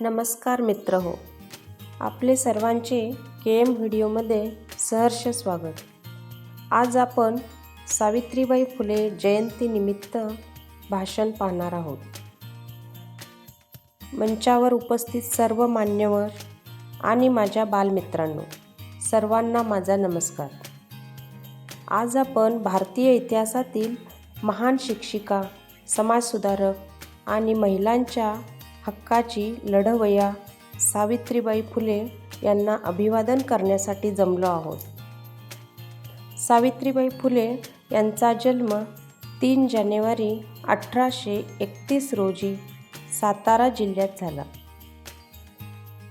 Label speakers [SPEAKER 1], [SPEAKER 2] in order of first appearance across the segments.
[SPEAKER 1] नमस्कार मित्र हो. आपले सर्वांचे के एम व्हिडिओमध्ये सहर्ष स्वागत. आज आपण सावित्रीबाई फुले जयंतीनिमित्त भाषण पाहणार आहोत. मंचावर उपस्थित सर्व मान्यवर आणि माझ्या बालमित्रांनो सर्वांना माझा नमस्कार. आज आपण भारतीय इतिहासातील महान शिक्षिका समाजसुधारक आणि महिलांच्या हक्काची लढवया सावित्रीबाई फुले यांना अभिवादन करण्यासाठी जमलो आहोत. सावित्रीबाई फुले यांचा जन्म तीन जानेवारी अठराशे एकतीस रोजी सातारा जिल्ह्यात झाला.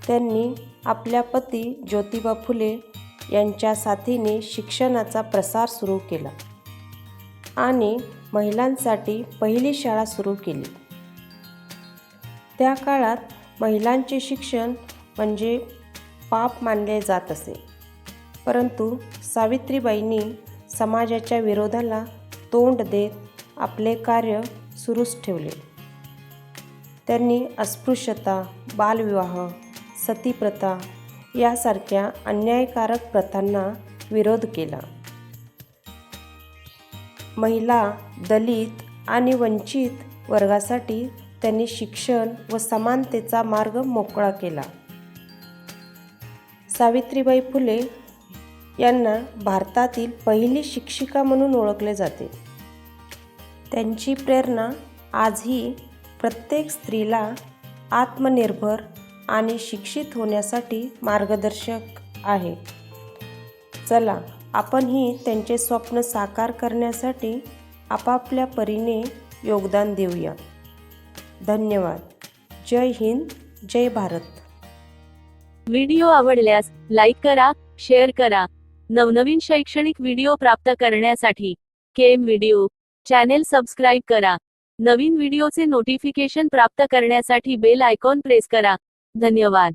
[SPEAKER 1] त्यांनी आपल्या पती ज्योतिबा फुले यांच्या साथीने शिक्षणाचा प्रसार सुरू केला आणि महिलांसाठी पहिली शाळा सुरू केली. त्या काळात महिलांचे शिक्षण म्हणजे पाप मानले जात असे. परंतु सावित्रीबाईंनी समाजाच्या विरोधाला तोंड देत आपले कार्य सुरूच ठेवले. त्यांनी अस्पृश्यता बालविवाह सतीप्रथा यासारख्या अन्यायकारक प्रथांना विरोध केला. महिला दलित आणि वंचित वर्गासाठी त्यांनी शिक्षण व समानतेचा मार्ग मोकळा केला. सावित्रीबाई फुले यांना भारतातील पहिली शिक्षिका म्हणून ओळखले जाते. त्यांची प्रेरणा आजही प्रत्येक स्त्रीला आत्मनिर्भर आणि शिक्षित होण्यासाठी मार्गदर्शक आहे. चला आपणही त्यांचे स्वप्न साकार करण्यासाठी आपापल्या परीने योगदान देऊया. धन्यवाद. जय हिंद जय भारत.
[SPEAKER 2] व्हिडिओ आवडल्यास लाईक करा शेअर करा. नवनवीन शैक्षणिक व्हिडिओ प्राप्त करण्यासाठी केम व्हिडिओ चॅनेल सबस्क्राईब करा. नवीन व्हिडिओचे नोटिफिकेशन प्राप्त करण्यासाठी बेल आयकॉन प्रेस करा. धन्यवाद.